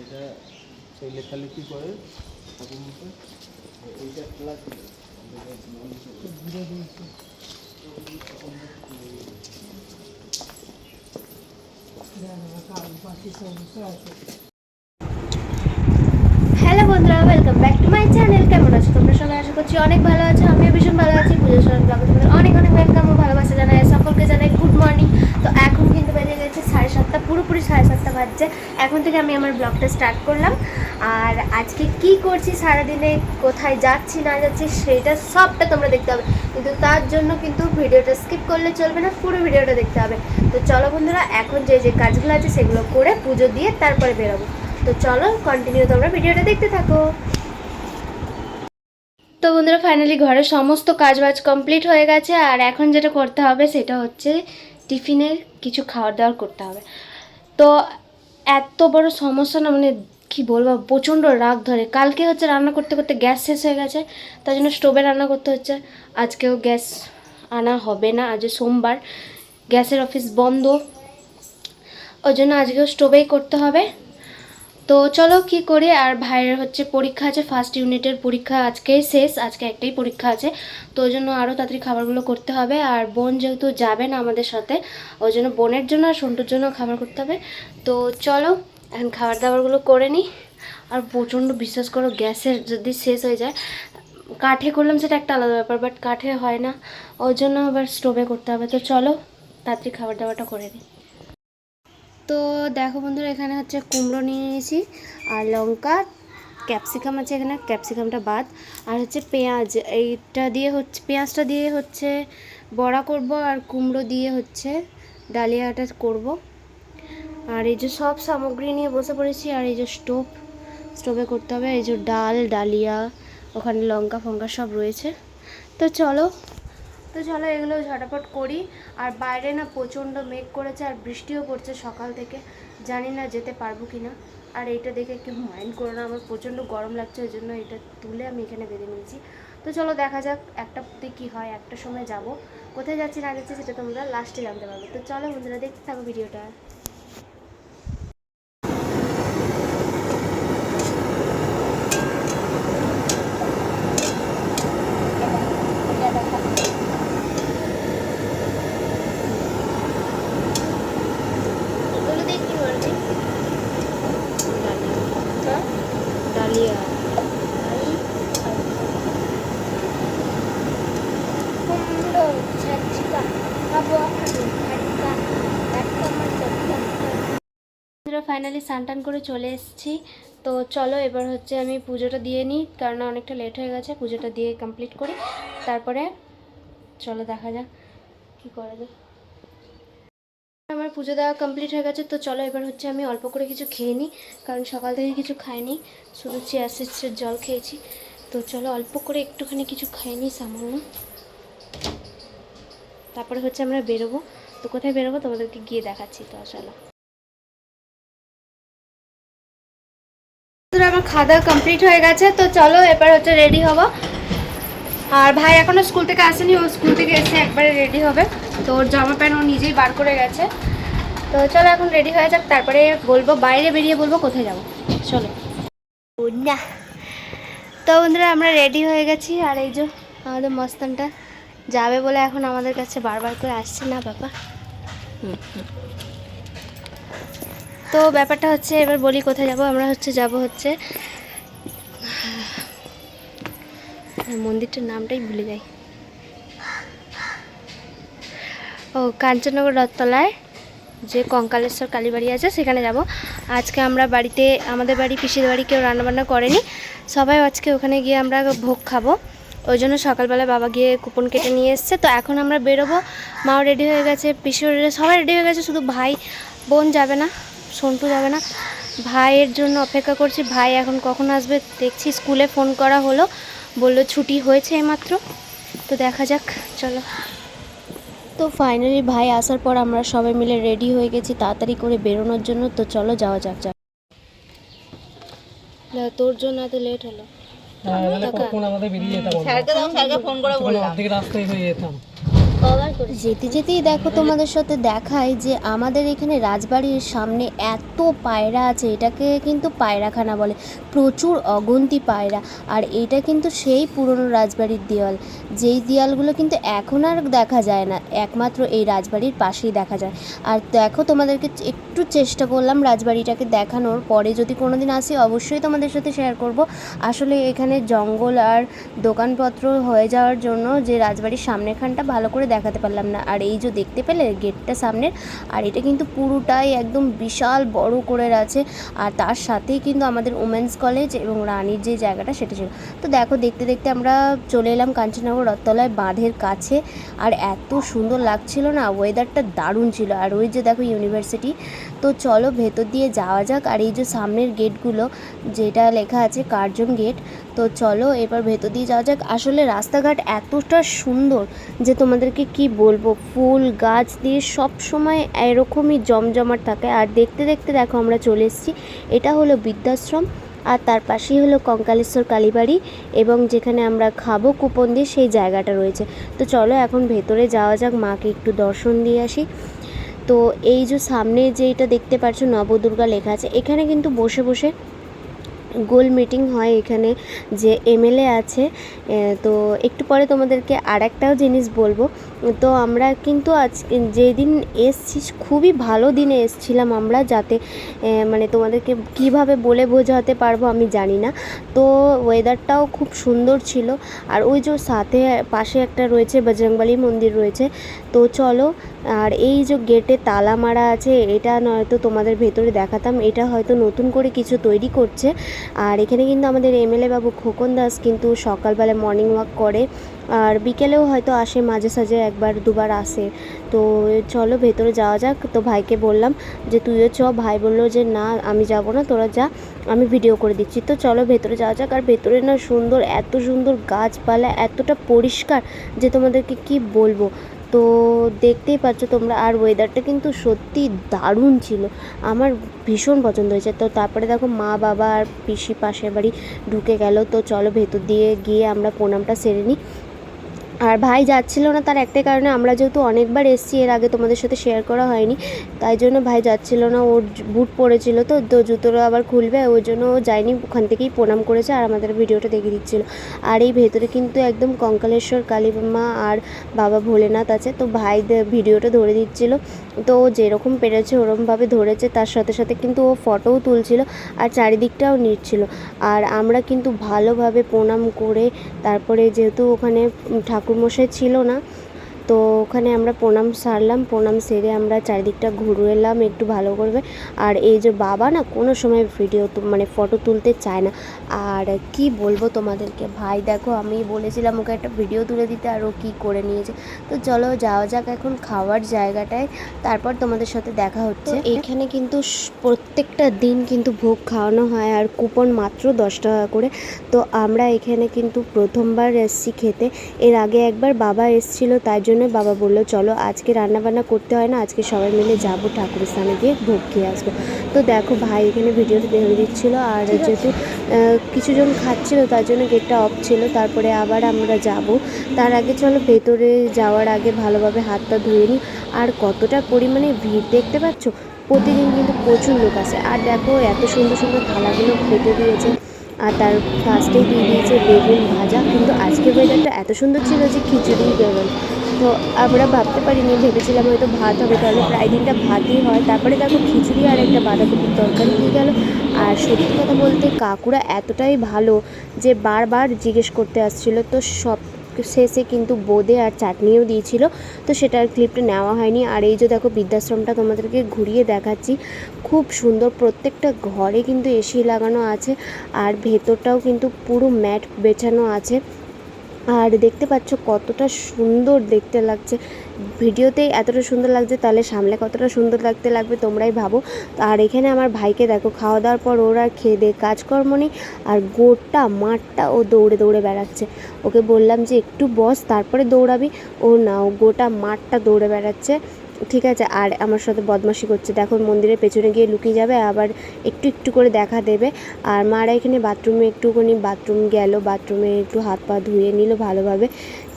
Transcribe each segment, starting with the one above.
এটা সেই লেখালেখি করে হ্যালো বন্ধুরা welcome back to my channel কেমন আছো? তোমরা সবাই আশা করছি অনেক ভালো আছো। আমিও ভীষণ ভালো আছি পুজোর সময় ব্লগে তোমাদের অনেক অনেক ওয়েলকাম ও ভালোবাসা জানাই সকলকে জানাই গুড মর্নিং তো এখন কিন্তু বেজে গেছে সাড়ে সাতটা পুরোপুরি সাড়ে সাতটা বাজছে এখন থেকে আমি আমার ব্লগটা স্টার্ট করলাম। আর আজকে কি করছি সারাদিনে, কোথায় যাচ্ছি, না যাচ্ছি, সেটা সবটা তোমরা দেখতে হবে কিন্তু তার জন্য কিন্তু ভিডিওটা স্কিপ করলে চলবে না, পুরো ভিডিওটা দেখতে হবে। তো চলো বন্ধুরা, এখন যে যে কাজগুলো আছে সেগুলো করে পুজো দিয়ে তারপরে বেরোবো। তো চলো কন্টিনিউ তোমরা ভিডিওটা দেখতে থাকো। তো বন্ধুরা ফাইনালি ঘরের সমস্ত কাজ বাজ কমপ্লিট হয়ে গেছে। আর এখন যেটা করতে হবে, সেটা হচ্ছে টিফিনের কিছু খাবার দাওয়ার করতে হবে। তো এত বড় সমস্যা না মানে কি বলব, প্রচণ্ড রাগ ধরে। কালকে হচ্ছে রান্না করতে করতে গ্যাস শেষ হয়ে গেছে, তার জন্য স্টোভে রান্না করতে হচ্ছে। আজকেও গ্যাস আনা হবে না আজ সোমবার। গ্যাসের অফিস বন্ধ। ওই জন্য আজকেও স্টোভেই করতে হবে। তো চলো কি করি? আর ভাইয়ের হচ্ছে পরীক্ষা আছে ফার্স্ট ইউনিটের পরীক্ষা আজকেই শেষ, আজকে একটাই পরীক্ষা আছে। তো ওই জন্য আরও তাড়াতাড়ি খাবারগুলো করতে হবে। আর বোন যেহেতু যাবে না আমাদের সাথে, ওই জন্য বোনের জন্য আর সন্টুর জন্য খাবার করতে হবে। তো চলো, এখন খাবার দাবারগুলো করে নিই। আর প্রচণ্ড বিশ্বাস করো, গ্যাসের যদি শেষ হয়ে যায়, কাঠে করলাম সেটা একটা আলাদা ব্যাপার বাট কাঠে হয় না। ওই জন্য আবার স্টোভে করতে হবে। তো চলো, তাড়াতাড়ি খাবার দাবারটা করে নিই। তো দেখো বন্ধুরা, এখানে হচ্ছে কুমড়ো নিয়ে নিয়েছি, আর লঙ্কা, ক্যাপসিকাম আছে এখানে, ক্যাপসিকামটা বাদ। আর হচ্ছে পেঁয়াজ, এইটা দিয়ে হচ্ছে, পেঁয়াজটা দিয়ে হচ্ছে বড়া করব, আর কুমড়ো দিয়ে হচ্ছে ডালিয়াটা করব। আর এই যে সব সামগ্রী নিয়ে বসে পড়েছি, আর এই যে স্টোভ, স্টোভে করতে হবে। এই যে ডাল, ডালিয়া, ওখানে লঙ্কা ফঙ্কা সব রয়েছে। তো চলো তো চলো এগুলো ঝটাপট করি। আর বাইরে না প্রচণ্ড মেঘ করেছে আর বৃষ্টিও পড়ছে সকাল থেকে। জানি না যেতে পারব কি না আর এইটা দেখে একটু মাইন্ড করো না, আমার প্রচণ্ড গরম লাগছে, ওই জন্য এটা তুলে আমি এখানে বেঁধে নিয়েছি। তো চলো দেখা যাক একটা প্রতি কী হয়, একটা সময় যাব। কোথায় যাচ্ছি না যাচ্ছি সেটা তোমরা লাস্টে জানতে পারবে। তো চলো বন্ধুরা দেখতে থাকো ভিডিওটা এগুলো দিয়ে কী করবি হ্যাঁ ডালিয়া কুমড়ো ছাচিকা খাব ফাইনালি স্নান করে চলে এসেছি। তো চলো এবার হচ্ছে আমি পুজোটা দিয়ে নিই, কারণ অনেকটা লেট হয়ে গেছে, পুজোটা দিয়ে কমপ্লিট করি। তারপরে চলো দেখা যাক কী করা যায়। আমার পুজো দেওয়া কমপ্লিট হয়ে গেছে, তো চলো এবার হচ্ছে আমি অল্প করে কিছু খেয়ে নিই, কারণ সকাল থেকে কিছু খাইনি, শুধু চেয়ার জল খেয়েছি। তো চলো অল্প করে একটুখানি কিছু খেয়ে নিই সামান্য। তারপরে হচ্ছে আমরা বেরোবো। তো কোথায় বেরোবো তোমাদেরকে গিয়ে দেখাচ্ছি তো চলো আমার খাওয়া দাওয়া কমপ্লিট হয়ে গেছে তো চলো এবার হচ্ছে রেডি হব। আর ভাই এখনও স্কুল থেকে আসেনি ও স্কুল থেকে এসে একবারে রেডি হবে। তো ওর জামা প্যান্ট ও নিজেই বার করে গেছে। তো চলো এখন রেডি হয়ে যাক তারপরে বলব বাইরে বেরিয়ে বলব কোথায় যাব। চলো। না। তো বন্ধুরা আমরা রেডি হয়ে গেছি আর এই যে আমাদের মস্তানটা। যাবে বলে এখন আমাদের কাছে বারবার করে আসছে না, বাবা। তো ব্যাপারটা হচ্ছে, এবার বলি কোথায় যাব? আমরা হচ্ছে যাব হচ্ছে মন্দিরটার নামটাই ভুলে যাই। ও, কাঞ্চননগর রথতলায় যে কঙ্কালেশ্বর কালীবাড়ি আছে, সেখানে যাব। আজকে আমরা বাড়িতে, আমাদের বাড়ি পিসির বাড়ি কেউ রান্নাবান্না করেনি। সবাই আজকে ওখানে গিয়ে আমরা ভোগ খাব। ওই জন্য সকালবেলা বাবা গিয়ে কুপন কেটে নিয়ে এসছে। তো এখন আমরা বেরোবো। মাও রেডি হয়ে গেছে, পিসিও সবাই রেডি হয়ে গেছে, শুধু ভাই, বোন যাবে না, সন্টু যাবে না। ভাইয়ের জন্য অপেক্ষা করছি, ভাই এখন কখন আসবে দেখছি, স্কুলে ফোন করা হলো, বলল ছুটি হয়েছে এইমাত্র। তো দেখা যাক, চলো। তো ফাইনালি ভাই আসার পর আমরা সবাই মিলে রেডি হয়ে গেছি তাড়াতাড়ি করে বেরোনোর জন্য। তো চলো যাওয়া যাক যাক। তোর জন্য এত লেট হলো। কখন আমাদের বেরিয়ে যেতাম। স্যারকে দাও স্যারকে ফোন করে বললাম অর্ধেক রাস্তায় হয়ে যেতাম যেতে যেতেই দেখো তোমাদের সাথে দেখায় যে আমাদের এখানে রাজবাড়ির সামনে এত পায়রা আছে, এটাকে কিন্তু পায়রাখানা বলে। প্রচুর অগন্তি পায়রা। আর এটা কিন্তু সেই পুরনো রাজবাড়ির দেওয়াল যেই দেওয়ালগুলো কিন্তু এখন আর দেখা যায় না, একমাত্র এই রাজবাড়ির পাশেই দেখা যায়। আর দেখো তোমাদেরকে একটু চেষ্টা করলাম রাজবাড়িটাকে দেখানোর। পরে যদি কোনো দিন আসি অবশ্যই তোমাদের সাথে শেয়ার করব। আসলে এখানে জঙ্গল আর দোকানপত্র হয়ে যাওয়ার জন্য যে রাজবাড়ির সামনেখানটা ভালো করে দেখাতে পারলাম না। আর এই যে দেখতে পেলে গেটটা সামনের, আর এটা কিন্তু পুরোটাই একদম বিশাল বড় করে আছে। আর তার সাথেই কিন্তু আমাদের উমেন্স কলেজ এবং রানীর যে জায়গাটা সেটা ছিল। তো দেখো, দেখতে দেখতে আমরা চলে এলাম কাঞ্চননগর রথতলায় বাঁধের কাছে। আর এত সুন্দর লাগছিল না ওয়েদারটা দারুণ ছিল। আর ওই যে দেখো ইউনিভার্সিটি তো চলো ভেতর দিয়ে যাওয়া যাক। আর এই যে সামনের গেটগুলো, যেটা লেখা আছে কার্জন গেট, তো চলো এবার ভেতর দিয়ে যাওয়া যাক। আসলে রাস্তাঘাট এতটা সুন্দর যে তোমাদেরকে কি বলব, ফুল গাছ দিয়ে সব সময় এরকমই জমজমাট থাকে। আর দেখতে দেখতে দেখো আমরা চলে এসেছি, এটা হলো বৃদ্ধাশ্রম আর তার পাশেই হলো কঙ্কালেশ্বর কালীবাড়ি এবং যেখানে আমরা খাব কুপন দিয়ে সেই জায়গাটা রয়েছে। তো চলো এখন ভেতরে যাওয়া যাক, মাকে একটু দর্শন দিয়ে আসি। তো এই যে সামনে যেটা দেখতে পাচ্ছ নবদুর্গা লেখা আছে, এখানে কিন্তু বসে বসে গোল মিটিং হয় এখানে যে এমএলএ আছে। তো একটু পরে তোমাদেরকে আর একটাও জিনিস বলব। তো আমরা কিন্তু আজ, যেদিন এসছি, খুবই ভালো দিনে এসছিলাম আমরা যাতে মানে তোমাদেরকে কীভাবে বলে বোঝাতে পারব আমি জানি না। তো ওয়েদারটাও খুব সুন্দর ছিল। আর ওই যে সাথে পাশে একটা রয়েছে বজরংবলী মন্দির রয়েছে। তো চলো, আর এই যে গেটে তালা মারা আছে, এটা নয়তো তোমাদের ভেতরে দেখাতাম। এটা হয়তো নতুন করে কিছু তৈরি করছে। আর এখানে কিন্তু আমাদের এমএলএ বাবু খোকন দাস কিন্তু সকালবেলা মর্নিং ওয়াক করে। আর বিকেলেও হয়তো আসে, মাঝে সাঝে একবার, দুবার আসে। তো চলো ভেতরে যাওয়া যাক। তো ভাইকে বললাম যে, তুইও চ। ভাই বলল যে, না, আমি যাব না, তোরা যা, আমি ভিডিও করে দিচ্ছি। তো চলো ভেতরে যাওয়া যাক। আর ভেতরে না সুন্দর, এত সুন্দর গাছপালা, এতটা পরিষ্কার যে তোমাদেরকে কি বলব? তো দেখতেই পাচ্ছ তোমরা, আর ওয়েদারটা কিন্তু সত্যি দারুণ ছিল। আমার ভীষণ পছন্দ হয়েছে। তো তারপরে দেখো মা, বাবা আর পিসি পাশের বাড়ি ঢুকে গেল। তো চলো ভেতর দিয়ে গিয়ে আমরা প্রণামটা সেরে নিই। আর ভাই যাচ্ছিল না তার একটাই কারণে আমরা যেহেতু অনেকবার এসেছি, এর আগে তোমাদের সাথে শেয়ার করা হয়নি, তাই জন্য ভাই যাচ্ছিল না, ওর বুট পড়েছিল তো তো জুতোটা আবার খুলবে, ওই জন্য ও যায়নি, ওখান থেকেই প্রণাম করেছে আর আমাদের ভিডিওটা দেখিয়ে দিচ্ছিল। আর এই ভেতরে কিন্তু একদম কঙ্কালেশ্বর কালী মা আর বাবা ভোলেনাথ আছে, তো ভাই ভিডিওটা ধরে দিচ্ছিল। তো ও যেরকম পেরেছে, ওরমভাবে ধরেছে, তার সাথে সাথে কিন্তু ও ফটোও তুলছিল আর চারিদিকটাও নিচ্ছিল। আর আমরা কিন্তু ভালোভাবে প্রণাম করে তারপরে যেহেতু ওখানে ঠাকুরমশাই ছিল না তো ওখানে আমরা প্রণাম সারলাম, প্রণাম সেরে আমরা চারিদিকটা ঘুরে এলাম, একটু ভালো করবে। আর এই যে বাবা না কোনো সময় ভিডিও মানে ফটো তুলতে চায় না। আর কি বলব তোমাদেরকে? ভাই দেখো, আমি বলেছিলাম ওকে একটা ভিডিও তুলে দিতে, আর ও কী করে নিয়েছে। তো চলো যাওয়া যাক এখন খাওয়ার জায়গাটায়। তারপর তোমাদের সাথে দেখা হচ্ছে। এখানে কিন্তু প্রত্যেকটা দিন কিন্তু ভোগ খাওয়ানো হয়, আর কুপন মাত্র দশ টাকা করে। তো আমরা এখানে কিন্তু প্রথমবার এসছি খেতে। এর আগে একবার বাবা এসছিল, তাই জন্য বাবা বলল চলো আজকে রান্না বান্না করতে হয় না আজকে সবাই মিলে যাব ঠাকুরের স্থানে গিয়ে ভোগ খেয়ে আসব। তো দেখো ভাই এখানে ভিডিওতে দেখে দিচ্ছিল আর যেহেতু কিছুজন খাচ্ছিল তার জন্য গেটটা অফ ছিল তারপরে আবার আমরা যাব। তার আগে চলো ভেতরে যাওয়ার আগে ভালোভাবে হাতটা ধুয়ে নিই আর কতটা পরিমাণে ভিড় দেখতে পাচ্ছ? প্রতিদিন কিন্তু প্রচুর লোক আসে। আর দেখো এত সুন্দর সুন্দর থালাগুলো খেতে দিয়েছে। আর তার ফার্স্টেই দিয়ে দিয়েছে বেগুন ভাজা। কিন্তু আজকে ওয়েদারটা এত সুন্দর ছিল যে খিচুড়ি বেগুন তো আমরা ভাবতে পারিনি, ভেবেছিলাম হয়তো ভাত হবে, তাহলে প্রায় দিনটা ভাতই হয়। তারপরে দেখো খিচুড়ি আর একটা বাঁধাকপির তরকারি হয়ে গেল। আর সত্যি কথা বলতে কাকুরা এতটাই ভালো যে বারবার জিজ্ঞেস করতে আসছিল। তো সব শেষে কিন্তু বোঁদে আর চাটনিও দিয়েছিল। তো সেটার ক্লিপটা নেওয়া হয়নি। আর এই যে দেখো বৃদ্ধাশ্রমটা তোমাদেরকে ঘুরিয়ে দেখাচ্ছি। খুব সুন্দর প্রত্যেকটা ঘরে কিন্তু এসি লাগানো আছে। আর ভেতরটাও কিন্তু পুরো ম্যাট বেছানো আছে। আর দেখতে পাচ্ছ কতটা সুন্দর দেখতে লাগছে। ভিডিওতেই এতটা সুন্দর লাগছে, তাহলে সামনে কতটা সুন্দর লাগতে লাগবে তোমরাই ভাবো। আর এখানে আমার ভাইকে দেখো, খাওয়া দাওয়ার পর ওরা খেয়ে দিয়ে কাজকর্ম নেই আর গোটা মাঠটা ও দৌড়ে দৌড়ে বেড়াচ্ছে। ওকে বললাম যে, একটু বস, তারপরে দৌড়াবি। ও না, ও গোটা মাঠটা দৌড়ে বেড়াচ্ছে। ঠিক আছে, আর আমার সাথে বদমাশি করছে। দেখো, মন্দিরের পেছনে গিয়ে লুকিয়ে যাবে, আবার একটু একটু করে দেখা দেবে। আর মারা এখানে বাথরুমে একটুখানি বাথরুম গেল, বাথরুমে একটু হাত পা ধুয়ে নিল ভালোভাবে।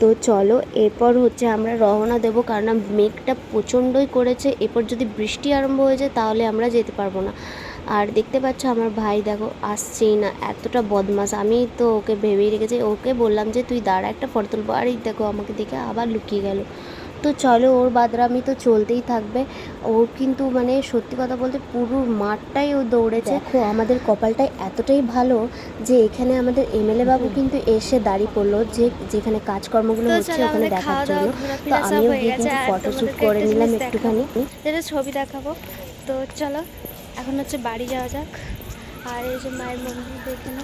তো চলো, এরপর হচ্ছে আমরা রওনা দেবো, কারণ মেঘটা প্রচণ্ডই করেছে। এরপর যদি বৃষ্টি আরম্ভ হয়ে যায়, তাহলে আমরা যেতে পারব না। আর দেখতে পাচ্ছ আমার ভাই, দেখো, আসছেই না, এতটা বদমাস আমি তো ওকে ভেবেই রেখেছি, ওকে বললাম যে, তুই দাঁড়া, একটা ফটো তুলবো। আর এই দেখো, আমাকে দেখে আবার লুকিয়ে গেল। তো চলো ওর বাদরামি তো চলতেই থাকবে। ওর কিন্তু মানে সত্যি কথা বলতে পুরো মাঠটাই ও দৌড়েছে। দেখো আমাদের কপালটাই এতটাই ভালো যে এখানে আমাদের এমএলএ বাবু কিন্তু এসে দাঁড়িয়ে পড়ল যে যেখানে কাজকর্মগুলো হচ্ছে ওখানে দেখার খাওয়া দাওয়া জন্য তো আমিও গিয়ে কিন্তু ফটোশ্যুট করে নিলাম একটুখানি। যেটা ছবি দেখাবো। তো চলো এখন হচ্ছে বাড়ি যাওয়া যাক। আর এই যে মায়ের মন্দির দেখে না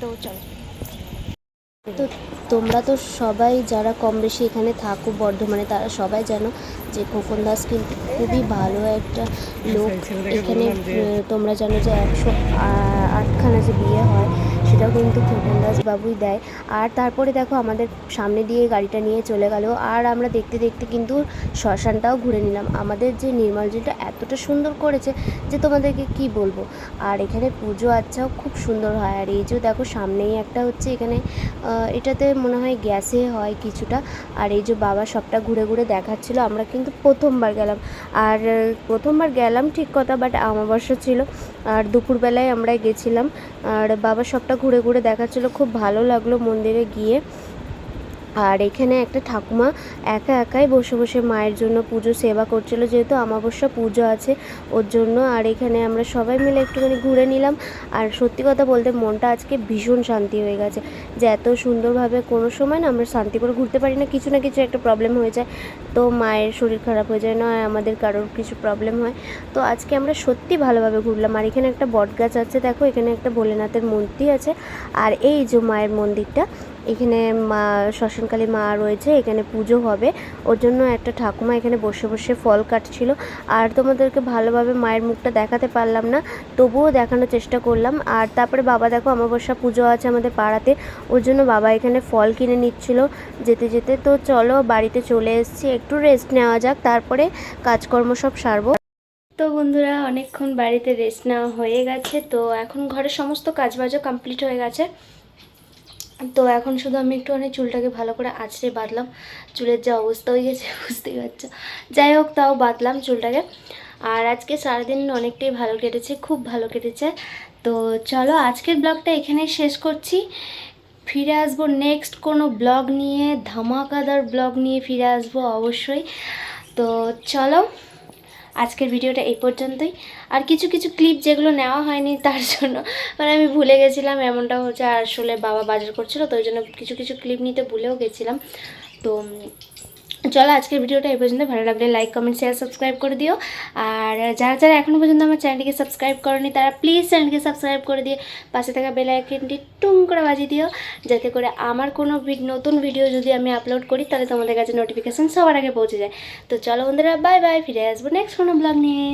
তো চলো। তো তোমরা তো সবাই যারা কম বেশি এখানে থাকো বর্ধমানে তারা সবাই জানো যে খোকন দাস কিন্তু খুবই ভালো একটা লোক। এখানে তোমরা জানো যে একশো আটখানা যে বিয়ে হয় সেটাও কিন্তু খোকন দাস বাবুই দেয়। আর তারপরে দেখো আমাদের সামনে দিয়ে গাড়িটা নিয়ে চলে গেল। আর আমরা দেখতে দেখতে কিন্তু শ্মশানটাও ঘুরে নিলাম। আমাদের যে নির্মলজিটা এতটা সুন্দর করেছে যে তোমাদেরকে কি বলব? আর এখানে পুজো আচ্ছাও খুব সুন্দর হয়। আর এই যে দেখো সামনেই একটা হচ্ছে এখানে এটাতে মনে হয় গ্যাসে হয় কিছুটা। আর এই যে বাবা সবটা ঘুরে ঘুরে দেখাচ্ছিল। আমরা কিন্তু প্রথমবার গেলাম। আর প্রথমবার গেলাম ঠিক কথা, বাট আমাবস্যা ছিল। আর দুপুরবেলায় আমরা গেছিলাম। আর বাবা সবটা ঘুরে ঘুরে দেখাচ্ছিল খুব ভালো লাগল মন্দিরে গিয়ে। আর এখানে একটা ঠাকুমা একা একাই বসে বসে মায়ের জন্য পুজো, সেবা করছিল, যেহেতু আমাবস্যা পুজো আছে ওর জন্য। আর এখানে আমরা সবাই মিলে একটুখানি ঘুরে নিলাম। আর সত্যি কথা বলতে মনটা আজকে ভীষণ শান্তি হয়ে গেছে যে এত সুন্দরভাবে কোনো সময় না আমরা শান্তি করে ঘুরতে পারি না, কিছু না কিছু একটা প্রবলেম হয়ে যায়। তো মায়ের শরীর খারাপ হয়ে যায় না আমাদের কারোর কিছু প্রবলেম হয়। তো আজকে আমরা সত্যি ভালোভাবে ঘুরলাম। আর এখানে একটা বট গাছ আছে, দেখো এখানে একটা ভোলেনাথের মূর্তি আছে। আর এই যে মায়ের মন্দিরটা এখানে মা, শ্মশানকালী মা রয়েছে, এখানে পুজো হবে। ওর জন্য একটা ঠাকুমা এখানে বসে বসে ফল কাটছিল। আর তোমাদেরকে ভালোভাবে মায়ের মুখটা দেখাতে পারলাম না, তবুও দেখানোর চেষ্টা করলাম। আর তারপরে বাবা, দেখো অমাবস্যা পুজো আছে আমাদের পাড়াতে, ওর জন্য বাবা এখানে ফল কিনে নিচ্ছিল যেতে যেতে। তো চলো বাড়িতে চলে এসছি, একটু রেস্ট নেওয়া যাক, তারপরে কাজকর্ম সব সারবো। তো বন্ধুরা, অনেকক্ষণ বাড়িতে রেস্ট নেওয়া হয়ে গেছে, তো এখন ঘরের সমস্ত কাজবাজও কমপ্লিট হয়ে গেছে। তো এখন শুধু আমি একটুখানি চুলটাকে ভালো করে আঁচড়ে বাঁধলাম। চুলের যা অবস্থা হয়ে গেছে, বুঝতেই পারছ। যাই হোক, তাও বাঁধলাম চুলটাকে। আর আজকে সারাদিন অনেকটাই ভালো কেটেছে, খুব ভালো কেটেছে। তো চলো, আজকের ব্লগটা এখানেই শেষ করছি। ফিরে আসব নেক্সট কোনো ব্লগ নিয়ে, ধামাকাদার ব্লগ নিয়ে ফিরে আসব অবশ্যই। তো চলো। আজকের ভিডিওটা এই পর্যন্তই। আর কিছু কিছু ক্লিপ যেগুলো নেওয়া হয়নি তার জন্য মানে আমি ভুলে গেছিলাম, এমনটা হচ্ছে আসলে বাবা বাজার করছিল, তো ওই জন্য কিছু কিছু ক্লিপ নিতে ভুলেও গেছিলাম। তো চলো আজকের ভিডিওটা এই পর্যন্ত। ভালো লাগলে লাইক কমেন্ট শেয়ার সাবস্ক্রাইব করে দিও। আর যারা যারা এখনও পর্যন্ত আমার চ্যানেলটিকে সাবস্ক্রাইব করনি, তারা প্লিজ চ্যানেলকে সাবস্ক্রাইব করে দিয়ে পাশে থাকা বেল আইকনটি টুং করে বাজিয়ে দিও, যাতে করে আমার কোনো নতুন ভিডিও যদি আমি আপলোড করি, তাহলে তোমাদের কাছে নোটিফিকেশান সবার আগে পৌঁছে যায়। তো চলো বন্ধুরা বাই বাই ফিরে আসব নেক্সট কোনো ব্লগ নিয়ে।